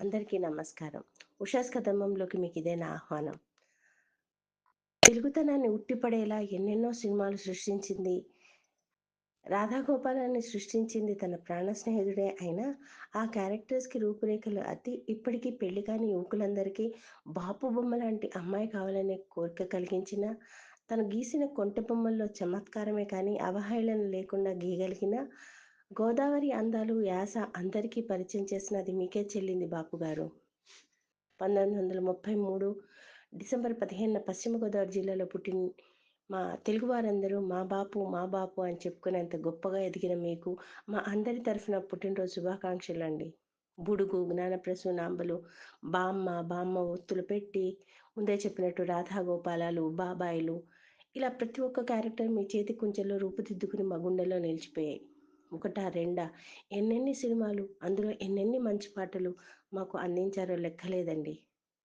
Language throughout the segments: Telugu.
అందరికీ నమస్కారం. ఉషాస్ కదంబంలోకి మీకు ఇదే నా ఆహ్వానం. తెలుగుతనాన్ని ఉట్టిపడేలా ఎన్నెన్నో సినిమాలు సృష్టించింది. రాధాగోపాలాన్ని సృష్టించింది తన ప్రాణ స్నేహితుడే అయినా ఆ క్యారెక్టర్స్కి రూపురేఖలు అతి ఇప్పటికీ పెళ్ళి కాని యువకులందరికీ బాపు బొమ్మ లాంటి అమ్మాయి కావాలనే కోరిక కలిగించిన తను గీసిన కొంటె బొమ్మల్లో చమత్కారమే కానీ అవహేళన లేకుండా గీయగలిగిన గోదావరి అందాలు యాస అందరికీ పరిచయం చేసినది మీకే చెల్లింది బాపు గారు. పంతొమ్మిది వందల ముప్పై మూడు డిసెంబర్ పదిహేనున పశ్చిమ గోదావరి జిల్లాలో పుట్టిన మా తెలుగువారందరూ మా బాపు మా బాపు అని చెప్పుకునేంత గొప్పగా ఎదిగిన మీకు మా అందరి తరఫున పుట్టినరోజు శుభాకాంక్షలు అండి బుడుగు జ్ఞానప్రసు నాంబలు బామ్మ బామ్మ ఒత్తులు పెట్టి ముందే చెప్పినట్టు రాధాగోపాలాలు బాబాయిలు ఇలా ప్రతి ఒక్క క్యారెక్టర్ మీ చేతి కుంచెల్లో రూపుదిద్దుకుని మా గుండెల్లో నిలిచిపోయాయి. ఒకటా రెండా? ఎన్నెన్ని సినిమాలు? అందులో ఎన్నెన్ని మంచి పాటలు మాకు అందించారో లెక్కలేదండి.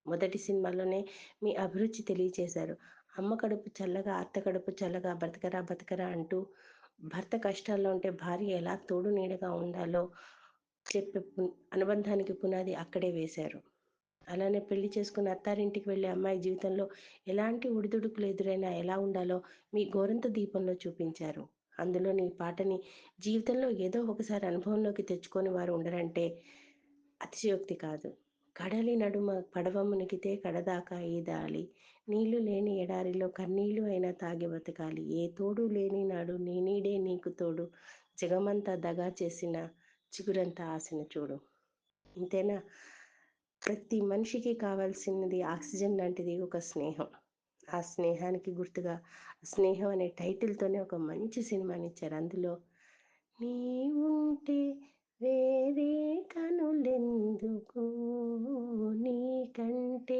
మొదటి సినిమాలోనే మీ అభిరుచి తెలియచేశారు. అమ్మ కడుపు చల్లగా అత్త కడుపు చల్లగా బతకరా బతకరా అంటూ భర్త కష్టాల్లో ఉంటే భార్య ఎలా తోడు నీడగా ఉండాలో చెప్పే అనుబంధానికి పునాది అక్కడే వేశారు. అలానే పెళ్ళి చేసుకుని అత్తారింటికి వెళ్ళే అమ్మాయి జీవితంలో ఎలాంటి ఉడిదుడుకులు ఎదురైనా ఎలా ఉండాలో మీ గోరంత దీపంలో చూపించారు. అందులోని పాటని జీవితంలో ఏదో ఒకసారి అనుభవంలోకి తెచ్చుకొని వారు ఉండరంటే అతిశయోక్తి కాదు. కడలి నడుమ పడవ మునికితే కడదాకా ఈదాలి నీళ్ళు లేని ఎడారిలో కన్నీళ్ళు అయినా తాగి బతకాలి. ఏ తోడు లేని నాడు నీ నీడే నీకు తోడు. జగమంతా దగా చేసిన చిగురంతా ఆశన చూడు. ఇంతేనా? ప్రతి మనిషికి కావాల్సినది ఆక్సిజన్ లాంటిది ఒక స్నేహం. ఆ స్నేహానికి గుర్తుగా స్నేహం అనే టైటిల్తోనే ఒక మంచి సినిమాని ఇచ్చారు అందులో నీ ఉంటే వేరే కనులెందుకు? నీకంటే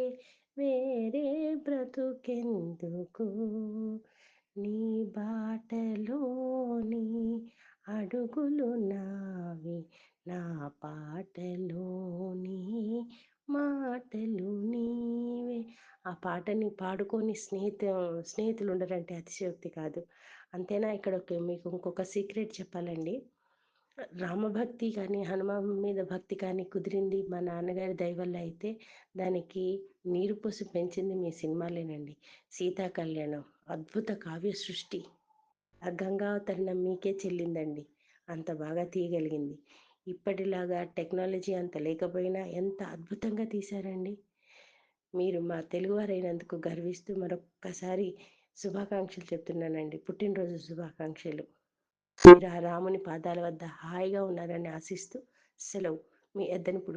వేరే బ్రతుకెందుకు? నీ బాటలోని అడుగులు నావి నా పాటలోని మాటలు నీవే. ఆ పాటని పాడుకొని స్నేహితు స్నేహితులు ఉండరంటే అతిశయోక్తి కాదు. అంతేనా? ఇక్కడ మీకు ఇంకొక సీక్రెట్ చెప్పాలండి. రామభక్తి కానీ హనుమాన్ మీద భక్తి కానీ కుదిరింది మా నాన్నగారి దయవల్ల అయితే దానికి నీరు పోసి పెంచింది మీ సినిమాలేనండి. సీతా కళ్యాణం అద్భుత కావ్య సృష్టి ఆ గంగావతరణం మీకే చెల్లిందండి. అంత బాగా తీయగలిగింది. ఇప్పటిలాగా టెక్నాలజీ అంత లేకపోయినా ఎంత అద్భుతంగా తీశారండి. మీరు మా తెలుగువారైనందుకు గర్విస్తూ మరొక్కసారి శుభాకాంక్షలు చెప్తున్నానండి. పుట్టినరోజు శుభాకాంక్షలు. మీరు ఆ రాముని పాదాల వద్ద హాయిగా ఉన్నారని ఆశిస్తూ సెలవు. మీ ఎద్దనిపుడు